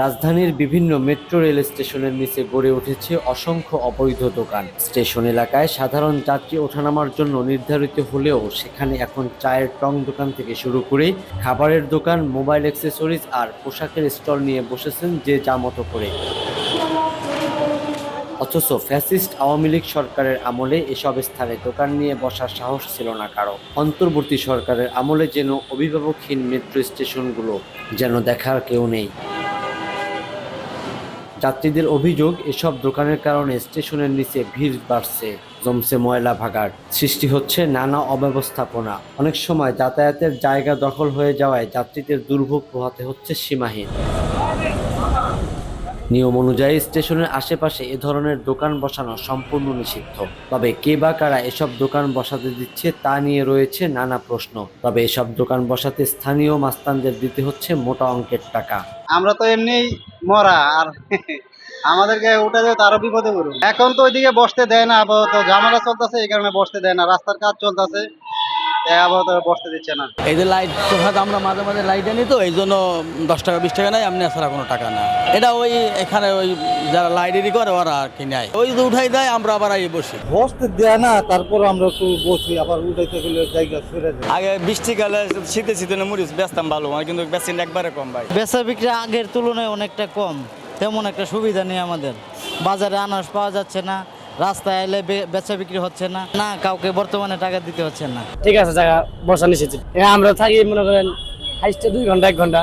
রাজধানীর বিভিন্ন metro rail স্টেশনের নিচে গড়ে উঠেছে অসংখ্য অবৈধ দোকান। স্টেশন এলাকায় সাধারণ যাত্রী ওঠানামার জন্য নির্ধারিত হলেও সেখানে এখন চায়ের টং দোকান থেকে শুরু করে খাবারের দোকান, মোবাইল অ্যাক্সেসরিজ আর পোশাকের স্টল নিয়ে বসেছেন যে যা মতো করে। অথচ ফ্যাসিস্ট আওয়ামী লীগ সরকারের আমলে এসব স্থানে দোকান নিয়ে বসার সাহস ছিল না কারও। অন্তর্বর্তী সরকারের আমলে যেন অভিভাবকহীন মেট্রো স্টেশনগুলো যেন দেখার কেউ নেই। যাত্রীদের অভিযোগ, এসব দোকানের কারণে স্টেশনের নিচে ভিড় বাড়ছে। জমছে ময়লা ভাগার সৃষ্টি হচ্ছে নানা অব্যবস্থাপনা। অনেক সময় যাতায়াতের জায়গা দখল হয়ে যাওয়ায় যাত্রীদের দুর্ভোগ পোহাতে হচ্ছে সীমাহীন। নিয়ম অনুযায়ী স্টেশনের আশেপাশে এ ধরনের দোকান বসানো সম্পূর্ণ নিষিদ্ধ। তবে কে বা কারা এসব দোকান বসাতে দিচ্ছে তা নিয়ে রয়েছে নানা প্রশ্ন। তবে এসব দোকান বসাতে স্থানীয় মাস্তানদের দিতে হচ্ছে মোটা অঙ্কের টাকা। আমরা তো এমনি মরা, আর আমাদেরকে উঠে দেবে তো আরও বিপদে পড়ব এখন তো ওইদিকে বসতে দেয় না, আপাতত ঝামেলা চলতেছে, এই কারণে বসতে দেয় না। রাস্তার কাজ চলতেছে। তাই আপাতত বসতে দিচ্ছে না। এই যে লাইট আমরা মাঝে মাঝে লাইট আনি তো এই জন্য দশ টাকা বিশ টাকা নেয় এমনি ছাড়া কোনো টাকা না। এটা ওই এখানে ওই যারা লাইটেরই করে ওরা আর কি নেয়। ওই যে উঠাই দেয় আমরা আবার বসি। বসতে দেয় না তারপর আমরা একটু বসি আবার উঠাইতে গেলে জায়গা সরে যায়। আগে বৃষ্টিকালে শীতে শীতে মরিচ বেচতাম ভালো আমার কিন্তু বেচেন একবারে কম ভাই। বেচা বিক্রি আগের তুলনায় অনেকটা কম তেমন একটা সুবিধা নেই আমাদের। বাজারে আনাজ পাওয়া যাচ্ছে না রাস্তায় এলে বেচা বিক্রি হচ্ছে না না কাউকে বর্তমানে টাকা দিতে হচ্ছে না। ঠিক আছে, জায়গা বসা নিষেধ আমরা থাকি মনে করেন হাইস্টে দুই ঘণ্টা, এক ঘণ্টা।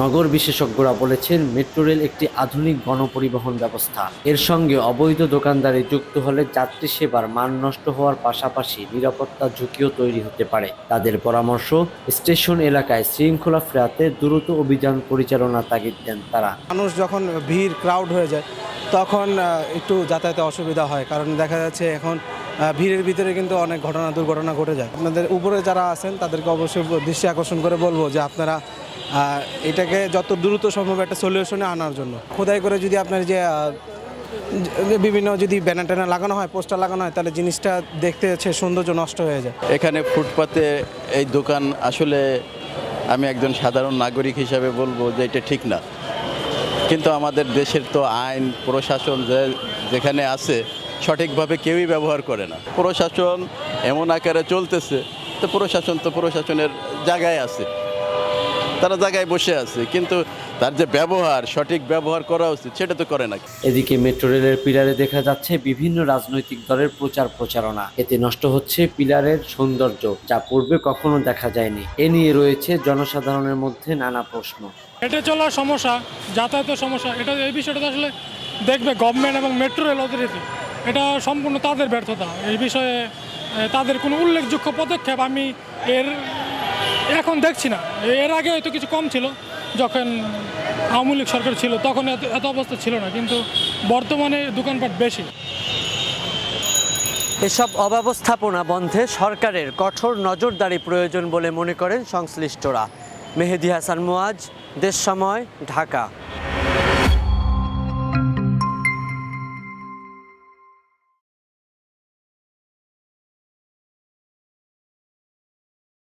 নগর বিশেষজ্ঞরা বলেছেন, মেট্রো রেল একটি আধুনিক গণপরিবহন ব্যবস্থা। এর সঙ্গে অবৈধ দোকানদারি যুক্ত হলে যাত্রী সেবার মান নষ্ট হওয়ার পাশাপাশি নিরাপত্তা ঝুঁকিও তৈরি হতে পারে। তাদের পরামর্শ, স্টেশন এলাকায় শৃঙ্খলা ফেরাতে দ্রুত অভিযান পরিচালনা তাগিদ দেন তারা। মানুষ যখন ভিড় ক্রাউড হয়ে যায়, তখন একটু যাতায়াতে অসুবিধা হয়। কারণ দেখা যাচ্ছে এখন ভিড়ের ভিতরে কিন্তু অনেক ঘটনা দুর্ঘটনা ঘটে যায়। আপনাদের উপরে যারা আছেন, তাদেরকে অবশ্যই দৃষ্টি আকর্ষণ করে বলব যে আপনারা এটাকে যত দ্রুত সম্ভব একটা সলিউশনে আনার জন্য। খোদাই করে যদি আপনার যে বিভিন্ন যদি ব্যানার ট্যানার লাগানো হয়, পোস্টার লাগানো হয়, তাহলে জিনিসটা দেখতে হচ্ছে সৌন্দর্য নষ্ট হয়ে যায়। এখানে ফুটপাতে এই দোকান আসলে আমি একজন সাধারণ নাগরিক হিসাবে বলব যে এটা ঠিক না। কিন্তু আমাদের দেশের তো আইন, প্রশাসন যেখানে আছে সঠিকভাবে কেউই ব্যবহার করে না। প্রশাসন এমন আকারে চলতেছে তো প্রশাসন তো প্রশাসনের জায়গায় আছে। তারা জায়গায় বসে আছে কিন্তু তার যে ব্যবহার সঠিক ব্যবহার করা উচিত সেটা তো করে না। এদিকে মেট্রো রেলের পিলারে দেখা যাচ্ছে বিভিন্ন রাজনৈতিক দলের প্রচার প্রচারণা। এতে নষ্ট হচ্ছে পিলারের সৌন্দর্য যা পূর্বে কখনো দেখা যায়নি। এ নিয়ে রয়েছে জনসাধারণের মধ্যে নানা প্রশ্ন। হেঁটে চলার সমস্যা যাতায়াতের সমস্যা এটা এই বিষয়টা তো আসলে দেখবে গভর্নমেন্ট এবং মেট্রো রেল অথরিটি এটা সম্পূর্ণ তাদের ব্যর্থতা। এই বিষয়ে তাদের কোনো উল্লেখযোগ্য পদক্ষেপ আমি এর, এখন দেখছি না। এর আগে হয়তো কিছু কম ছিল, যখন আওয়ামী লীগ সরকার ছিল, তখন এত এত অবস্থা ছিল না, কিন্তু বর্তমানে দোকানপাট বেশি। এসব অব্যবস্থাপনা বন্ধে সরকারের কঠোর নজরদারি প্রয়োজন বলে মনে করেন সংশ্লিষ্টরা। মেহেদি হাসান মুয়াজ, দেশ সময়, ঢাকা।